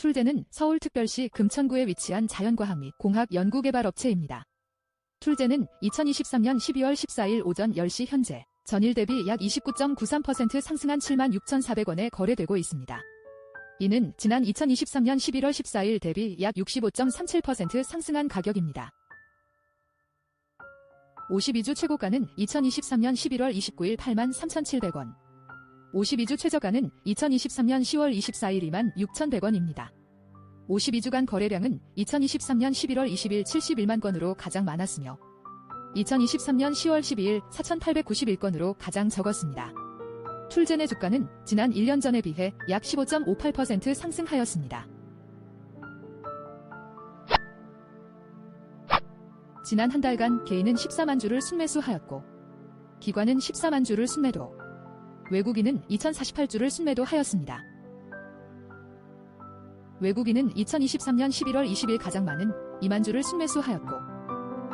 툴제는 서울특별시 금천구에 위치한 자연과학 및 공학 연구개발 업체입니다. 툴제는 2023년 12월 14일 오전 10시 현재 전일 대비 약 29.93% 상승한 7만 6,400원에 거래되고 있습니다. 이는 지난 2023년 11월 14일 대비 약 65.37% 상승한 가격입니다. 52주 최고가는 2023년 11월 29일 8만 3,700원. 52주 최저가는 2023년 10월 24일 2만 6,100원입니다. 52주간 거래량은 2023년 11월 20일 71만 건으로 가장 많았으며 2023년 10월 12일 4,891건으로 가장 적었습니다. 툴젠의 주가는 지난 1년 전에 비해 약 15.58% 상승하였습니다. 지난 한 달간 개인은 14만 주를 순매수하였고 기관은 14만 주를 순매도 외국인은 2048주를 순매도하였습니다. 외국인은 2023년 11월 20일 가장 많은 2만 주를 순매수하였고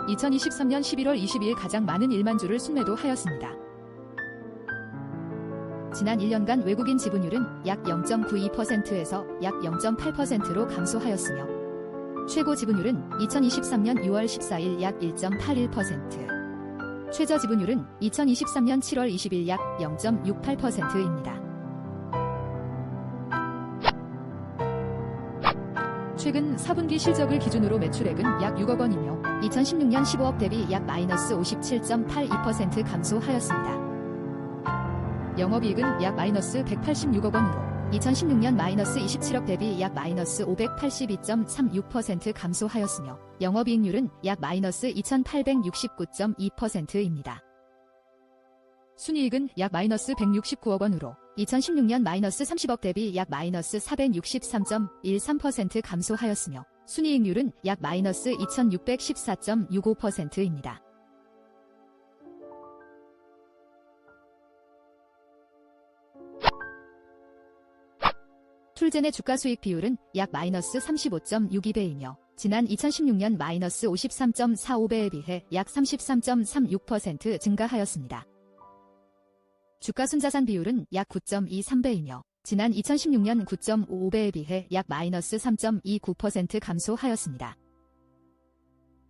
2023년 11월 22일 가장 많은 1만 주를 순매도하였습니다. 지난 1년간 외국인 지분율은 약 0.92%에서 약 0.8%로 감소하였으며 최고 지분율은 2023년 6월 14일 약 1.81%, 최저 지분율은 2023년 7월 20일 약 0.68%입니다. 최근 4분기 실적을 기준으로 매출액은 약 6억 원이며 2016년 15억 대비 약 마이너스 57.82% 감소하였습니다. 영업이익은 약 마이너스 186억 원으로 2016년 마이너스 27억 대비 약 마이너스 582.36% 감소하였으며 영업이익률은 약 마이너스 2869.2%입니다. 순이익은 약 마이너스 169억 원으로 2016년 마이너스 30억 대비 약 마이너스 463.13% 감소하였으며 순이익률은 약 마이너스 2614.65%입니다. 툴젠의 주가 수익 비율은 약 마이너스 35.62배이며 지난 2016년 마이너스 53.45배에 비해 약 33.36% 증가하였습니다. 주가 순자산 비율은 약 9.23배이며 지난 2016년 9.55배에 비해 약 마이너스 3.29% 감소하였습니다.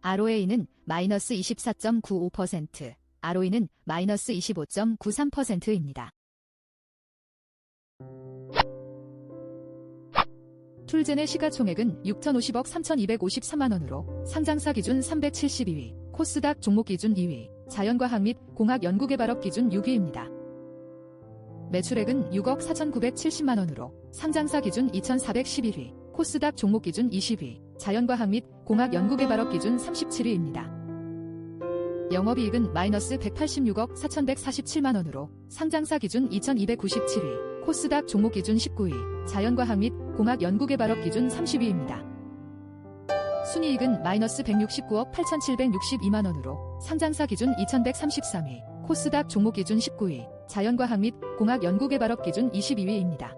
ROA는 마이너스 24.95%, ROE는 마이너스 25.93%입니다. 툴젠의 시가총액은 6,050억 3,253만원으로 상장사 기준 372위, 코스닥 종목 기준 2위, 자연과학 및 공학 연구개발업 기준 6위입니다. 매출액은 6억 4,970만원으로 상장사 기준 2,411위, 코스닥 종목 기준 20위, 자연과학 및 공학 연구개발업 기준 37위입니다. 영업이익은 마이너스 186억 4,147만원으로 상장사 기준 2,297위, 코스닥 종목 기준 19위, 자연과학 및 공학 연구개발업 기준 30위입니다. 순이익은 마이너스 169억 8,762만원으로 상장사 기준 2,133위, 코스닥 종목 기준 19위, 자연과학 및 공학 연구개발업 기준 22위입니다.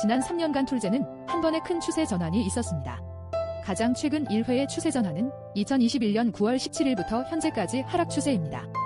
지난 3년간 툴제는 한 번의 큰 추세 전환이 있었습니다. 가장 최근 1회의 추세 전환은 2021년 9월 17일부터 현재까지 하락 추세입니다.